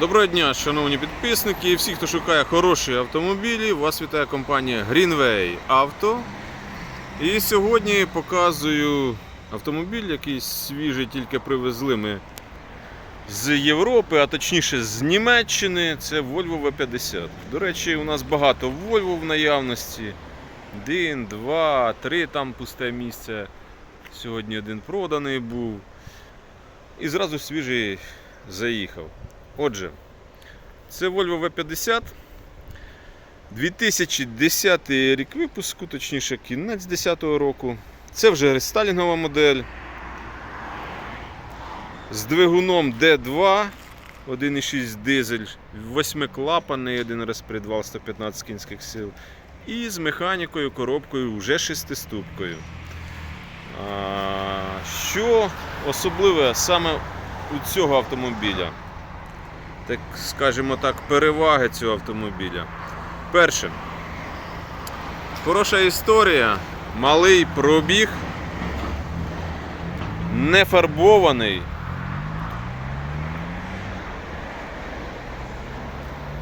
Доброго дня, шановні підписники і всі, хто шукає хороші автомобілі, вас вітає компанія Greenway Auto. І сьогодні показую автомобіль, який свіжий тільки привезли ми з Європи, а точніше з Німеччини. Це Volvo V50. До речі, у нас багато Volvo в наявності. Один, два, три там пусте місце. Сьогодні один проданий був. І зразу свіжий заїхав. Отже, це Volvo V50. 2010 рік випуску, точніше кінець 10-го року. Це вже рестайлінгова модель. З двигуном D2, 1,6 дизель, 8-клапаний, один розпредвал 115 кінських сил. І з механікою, коробкою вже шестиступкою. Що особливе саме у цього автомобіля? Так скажімо так, переваги цього автомобіля. Перше. Хороша історія, малий пробіг, не фарбований.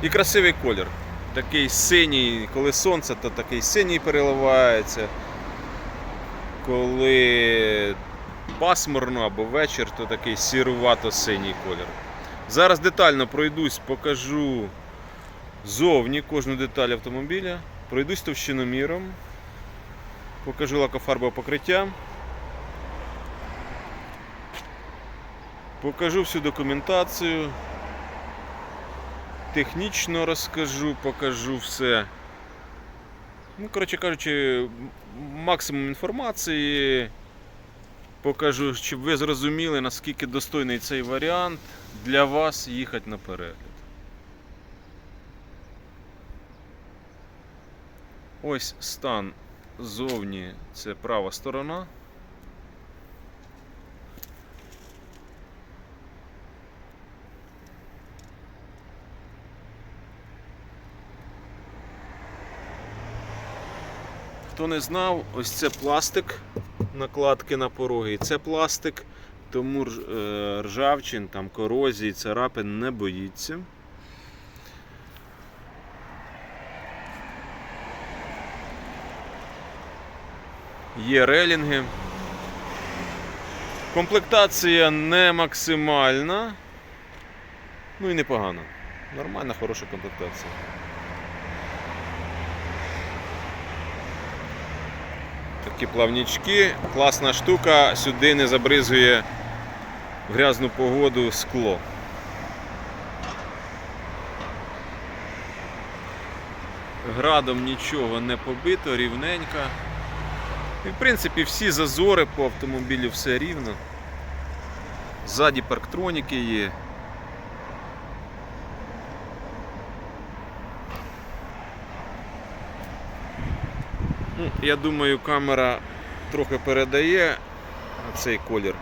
І красивий колір. Такий синій, коли сонце, то такий синій переливається. Коли пасмурно або вечір, то такий сірувато-синій колір. Зараз детально пройдусь, покажу зовні кожну деталь автомобіля, пройдусь товщиноміром, покажу лакофарбове покриття, покажу всю документацію, технічно розкажу, покажу все. Ну, коротше кажучи, максимум інформації. Покажу, щоб ви зрозуміли, наскільки достойний цей варіант для вас їхати на перегляд. Ось стан зовні це права сторона. Хто не знав, ось це пластик накладки на пороги. Це пластик, тому е, ржавчин, там, корозії, царапин не боїться. Є релінги. Комплектація не максимальна. Ну і непогана. Нормальна, хороша комплектація. Такі плавнічки, класна штука, сюди не забризує в грязну погоду скло. Градом нічого не побито, рівненько. І в принципі всі зазори по автомобілю все рівно. Ззаді парктроніки є. Ну, я думаю, камера трохи передає цей колір.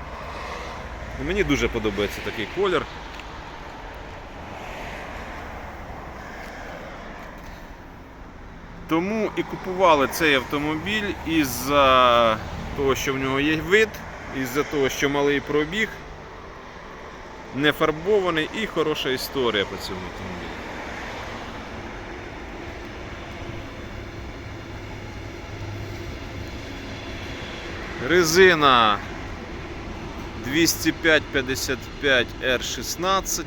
Мені дуже подобається такий колір. Тому і купували цей автомобіль із-за того, що в нього є вид, із-за того, що малий пробіг, не фарбований і хороша історія по цьому автомобілю. Резина 205-55 R16.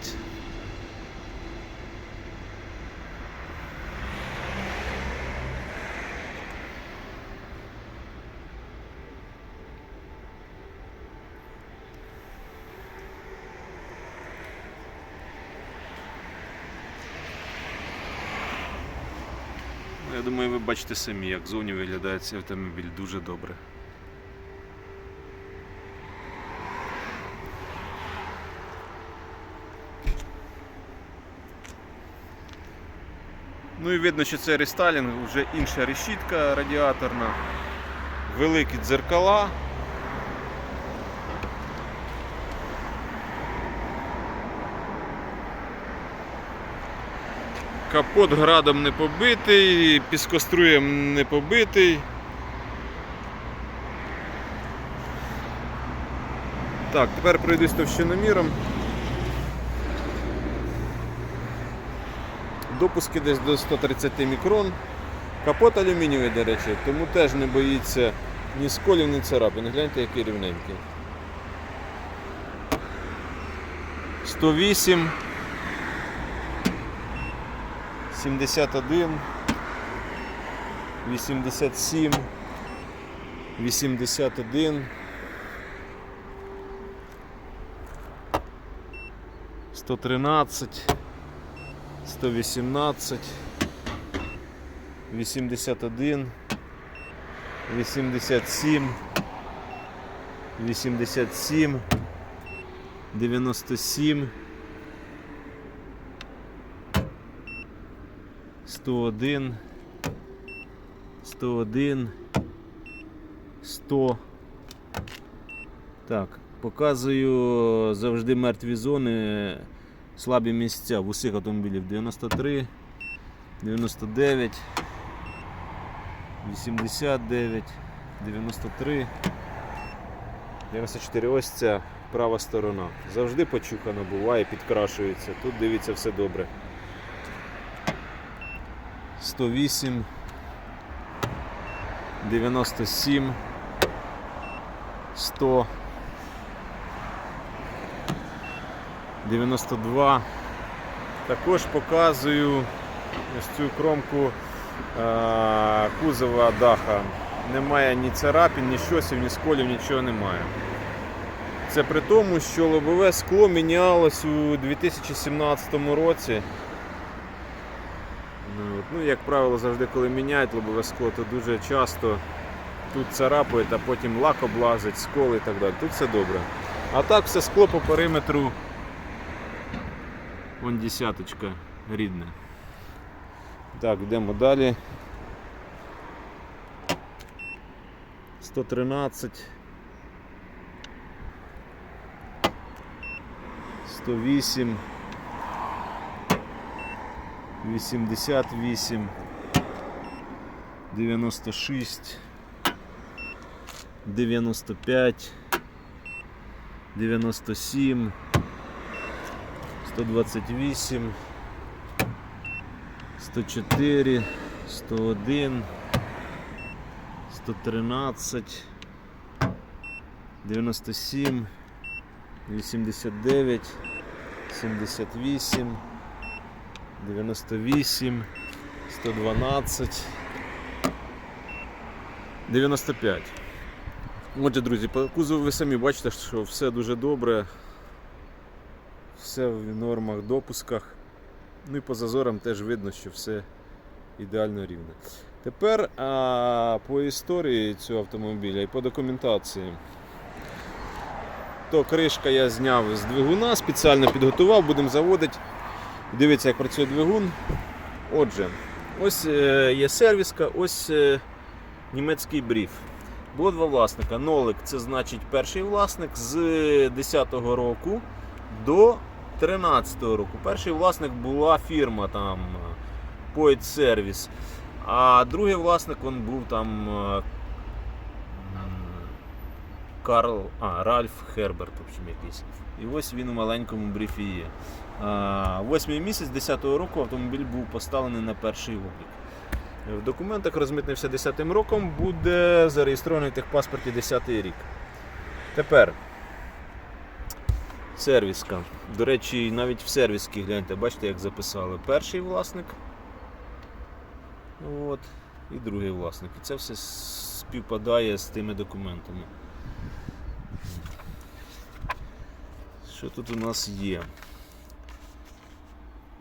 Ну, Я думаю, ви бачите самі, як зовні виглядає цей автомобіль дуже добре. Ну і видно, що це рестайлінг, вже інша решітка радіаторна, великі дзеркала. Капот градом не побитий, піскоструєм не побитий. Так, тепер пройдусь товщиноміром. Допуски десь до 130 мікрон. Капот алюмінієвий, до речі, тому теж не боїться ні сколів, ні царапин. Гляньте, який рівненький. 108 71 87 81 113 118 81 87 87 97 101 101 100 Так, показую завжди мертві зони, слабі місця в усіх автомобілів 93 99 89 93 94 ось ця права сторона. Завжди почухано буває, підкрашується. Тут дивіться все добре. 108 97 100 92 також показую ось цю кромку е, кузова даха. Немає ні царапін, ні щосів, ні сколів, нічого немає. Це при тому, що лобове скло мінялось у 2017 році. Ну, Ну, як правило, завжди, коли міняють лобове скло, то дуже часто тут царапають, а потім лак облазить, скол і так далі. Тут все добре. А так все скло по периметру. Вон десяточка рідне. Так, йдемо далі. 113. 108. 88. 96. 95. 97. 128. 104, 101, 113, 97, 89, 78, 98, 112, 95. Отже, друзі, по кузову ви самі бачите, що все дуже добре, все в нормах, допусках. Ну і по зазорам теж видно, що все ідеально рівне. Тепер а, по історії цього автомобіля і по документації. То кришка я зняв з двигуна, спеціально підготував, будемо заводити. Дивіться, як працює двигун. Отже, ось е, є сервіска, ось е, німецький бриф. Було два власника. Нолик це значить перший власник з 10-го року до 13-го року. Перший власник була фірма там Poet Service, а другий власник він був там е, Карл, а, Ральф Херберт, в общем, якийсь. І ось він у маленькому брифі є. Восьмий місяць 10-го року автомобіль був поставлений на перший облік. В документах розмитнився 10-м роком, буде зареєстрований в техпаспорті 10-й рік. Тепер сервіска. До речі, навіть в сервісці гляньте, бачите, як записали. Перший власник. От, і другий власник. І це все співпадає з тими документами. Що тут у нас є?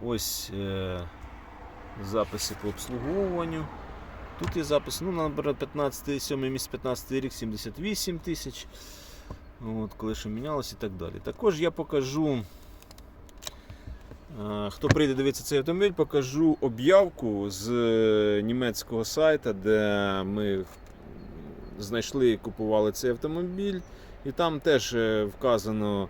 Ось е, записи по обслуговуванню. Тут є запис, ну, наприклад, 15, 7 місяць 15 рік 78 тисяч. От, коли що мінялося і так далі. Також я покажу, хто прийде дивитися цей автомобіль, покажу об'явку з е, німецького сайту, де ми знайшли і купували цей автомобіль. І там теж е, вказано,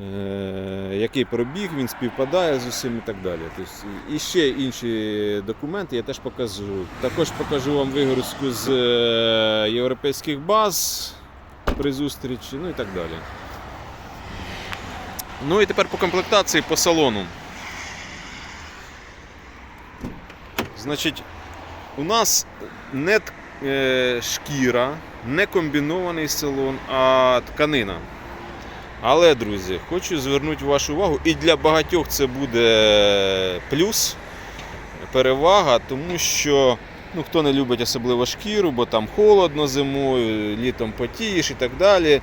е, який пробіг, він співпадає з усім і так далі. Тобто, і ще інші документи я теж покажу. Також покажу вам вигрузку з е, європейських баз при зустрічі, ну і так далі. Ну і тепер по комплектації по салону. Значить, у нас не е, шкіра, не комбінований салон, а тканина. Але, друзі, хочу звернути вашу увагу, і для багатьох це буде плюс, перевага, тому що ну, хто не любить особливо шкіру, бо там холодно зимою, літом потієш і так далі,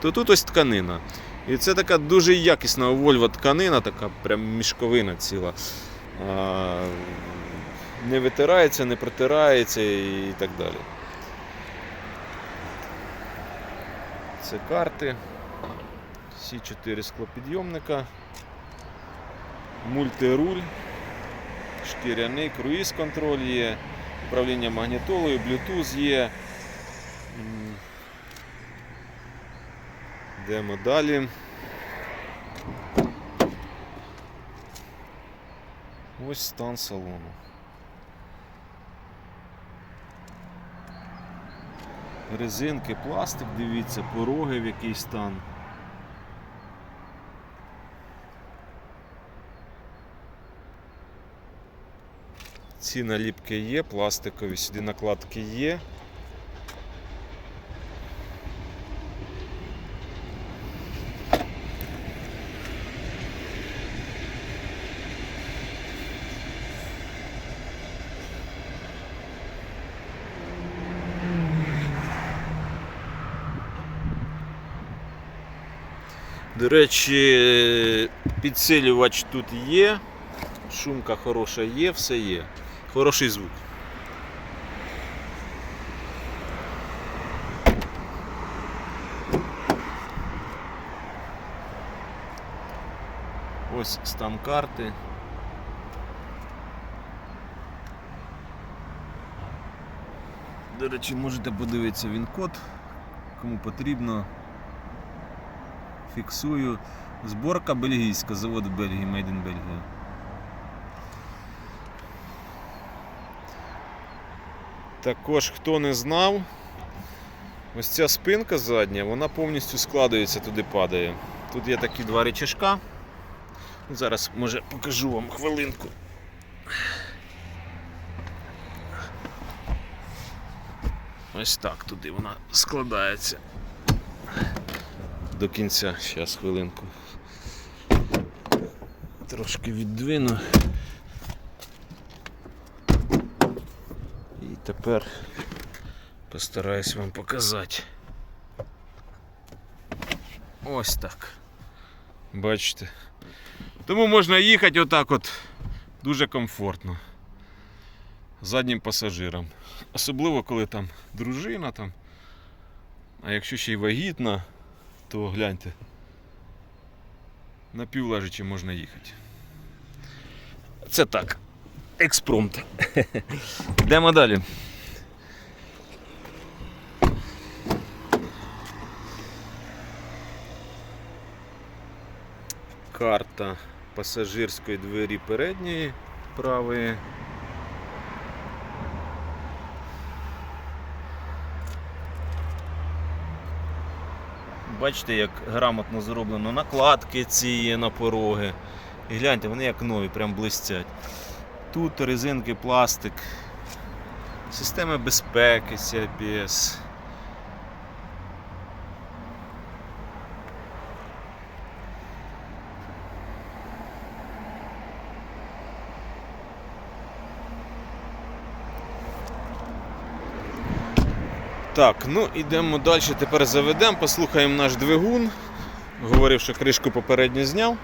то тут ось тканина. І це така дуже якісна Volvo тканина, така прям мішковина ціла. А, не витирається, не протирається і так далі. Це карти. Всі чотири склопідйомника. Мультируль, шкіряний, круїз контроль є, управління магнітолою, Bluetooth є. Йдемо далі. Ось стан салону. Резинки, пластик, дивіться, пороги в який стан. Ці наліпки є, пластикові, сюди накладки є. До речі, підсилювач тут є, шумка хороша є, все є. Хороший звук. Ось стан карти. До речі, можете подивитися він код, кому потрібно. Фіксую. Зборка бельгійська, завод в Бельгії, Made in Belgium. Також, хто не знав, ось ця спинка задня, вона повністю складується, туди падає. Тут є такі два речашка. Зараз може покажу вам хвилинку. Ось так туди вона складається до кінця. Зараз хвилинку. Трошки віддвину. Тепер постараюсь вам показати. Ось так. Бачите. Тому можна їхати отак от дуже комфортно. Заднім пасажирам. Особливо коли там дружина там. А якщо ще й вагітна, то гляньте. На півлежачі можна їхати. Це так. Експромт. Йдемо далі. Карта пасажирської двері передньої правої. Бачите, як грамотно зроблено накладки ці є на пороги. І гляньте, вони як нові, прям блистять. Тут резинки, пластик, системи безпеки, CRPS. Так, ну ідемо далі. Тепер заведемо, послухаємо наш двигун. Говорив, що кришку попередньо зняв.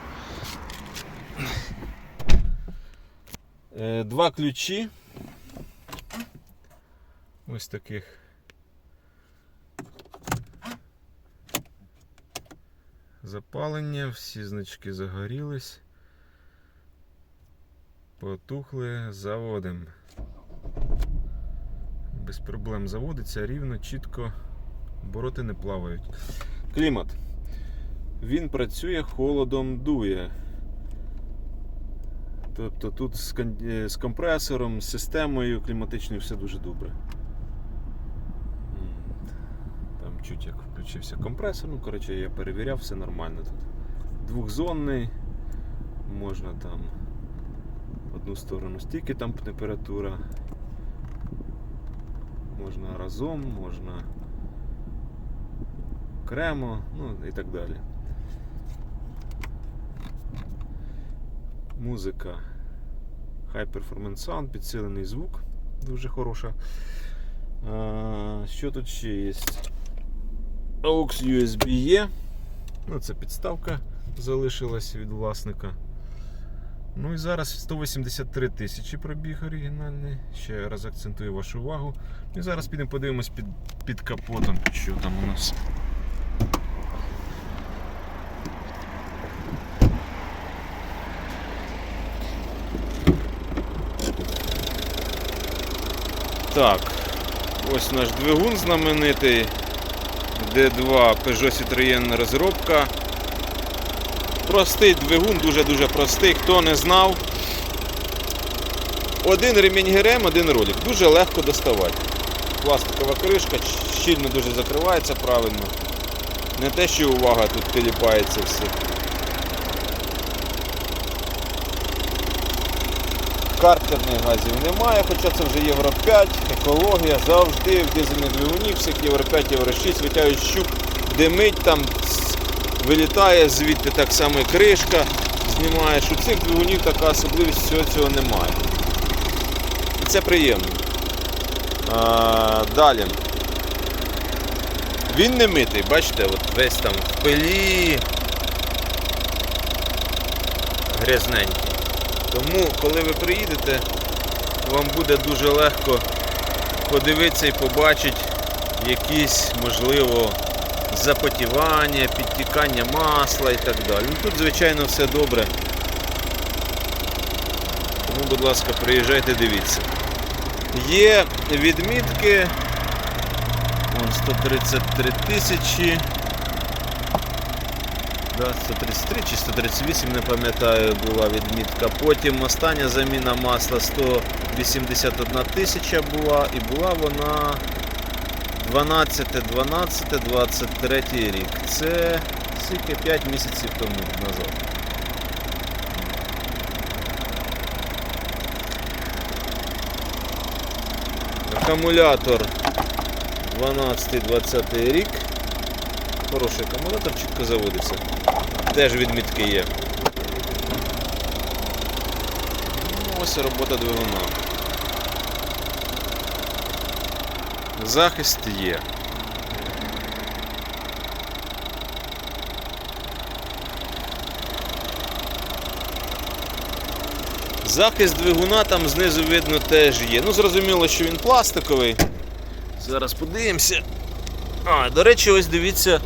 Два ключі. Ось таких. Запалення, всі значки загорілись. Потухли, заводимо. Без проблем заводиться рівно, чітко, обороти не плавають. Клімат. Він працює, холодом дує. Тобто тут е, з компресором, з системою кліматичною все дуже добре. Там чуть як включився компресор, ну коротше я перевіряв, все нормально тут. Двохзонний, можна там одну сторону стільки там температура. Можна разом, можна окремо, ну і так далі. Музика High Performance Sound, підсилений звук, дуже хороша. А, що тут ще є? AUX USB є. Ну, це підставка залишилась від власника. Ну і зараз 183 тисячі пробіг оригінальний. Ще раз акцентую вашу увагу. І зараз підемо подивимось під, під капотом, що там у нас. Так, ось наш двигун знаменитий. D2 Peugeot Citroën розробка. Простий двигун, дуже-дуже простий. Хто не знав. Один ремінь ГРМ, один ролик. Дуже легко доставати. Пластикова кришка, щільно дуже закривається правильно. Не те, що увага тут теліпається все. Картерних газів немає, хоча це вже Євро 5, екологія завжди в дизельних двигунів, всіх Євро 5, Євро 6 витягують щуп, димить там, вилітає звідти так само і кришка, знімаєш. У цих двигунів така особливість всього цього немає. І це приємно. А, далі. Він не митий, бачите, от весь там в пилі. Грязненький. Тому, коли ви приїдете, вам буде дуже легко подивитися і побачити якісь, можливо, запотівання, підтікання масла і так далі. Ну, тут, звичайно, все добре. Тому, будь ласка, приїжджайте, дивіться. Є відмітки. Вон 133 тисячі. Да, 133 чи 138, не пам'ятаю, була відмітка. Потім остання заміна масла 181 тисяча була і була вона 12, 12, 23 рік. Це скільки 5 місяців тому назад. Акумулятор 12-20 рік. Хороший акумулятор, чітко заводиться. Теж відмітки є. Ну, Ось робота двигуна. Захист є. Захист двигуна там знизу видно теж є. Ну, зрозуміло, що він пластиковий. Зараз подивимося. А, до речі, ось дивіться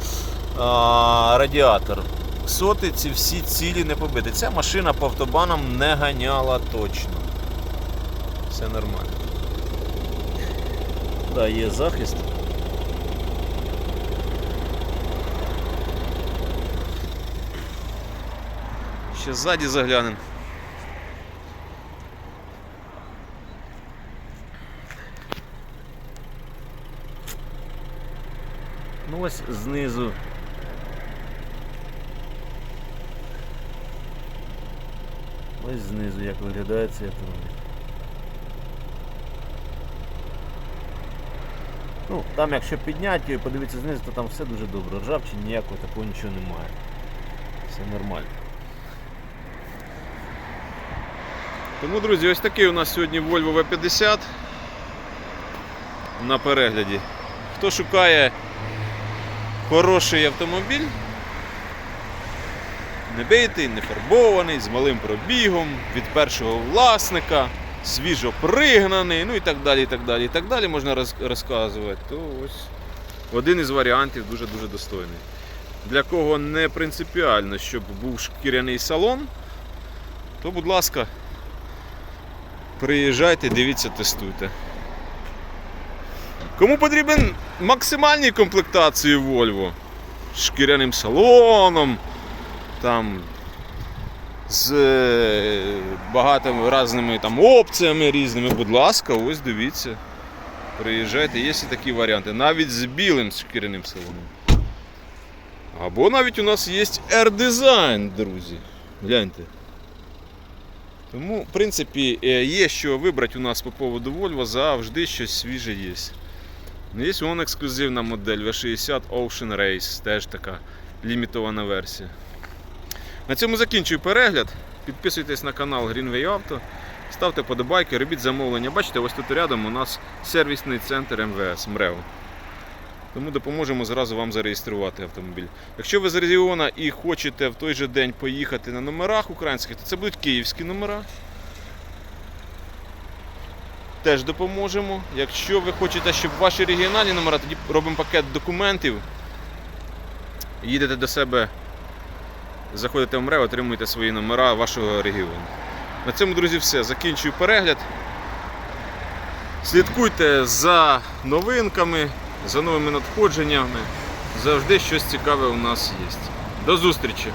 а, радіатор. Соти ці всі цілі не побиті. Ця машина по автобанам не ганяла точно. Все нормально. Да, є захист. Ще ззаді заглянемо. Ось знизу. Ось знизу як виглядає цей автомобіль. Ну, там якщо підняти і подивитися знизу, то там все дуже добре. Ржавчини ніякого такого нічого немає. Все нормально. Тому, друзі, ось такий у нас сьогодні Volvo V50 на перегляді. Хто шукає хороший автомобіль, не битий, не фарбований, з малим пробігом, від першого власника, свіжо пригнаний, ну і так далі, і так далі, і так далі можна роз- розказувати. То ось один із варіантів дуже-дуже достойний. Для кого не принципіально, щоб був шкіряний салон, то, будь ласка, приїжджайте, дивіться, тестуйте. Кому потрібен максимальній комплектації Volvo шкіряним салоном, там з е, багатими різними там опціями різними, будь ласка, ось дивіться. Приїжджайте, є і такі варіанти. Навіть з білим шкіряним салоном. Або навіть у нас є R-Design, друзі. Гляньте. Тому, в принципі, е, є що вибрати у нас по поводу Volvo, завжди щось свіже є. Ну, Є вон ексклюзивна модель V60 Ocean Race, теж така лімітована версія. На цьому закінчую перегляд. Підписуйтесь на канал Greenway Auto, ставте подобайки, робіть замовлення. Бачите, ось тут рядом у нас сервісний центр МВС МРЕО. Тому допоможемо зразу вам зареєструвати автомобіль. Якщо ви з регіона і хочете в той же день поїхати на номерах українських, то це будуть київські номера. Теж допоможемо. Якщо ви хочете, щоб ваші регіональні номера, тоді робимо пакет документів. Їдете до себе, заходите в МРЕО, отримуєте свої номера вашого регіону. На цьому, друзі, все. Закінчую перегляд. Слідкуйте за новинками, за новими надходженнями. Завжди щось цікаве у нас є. До зустрічі!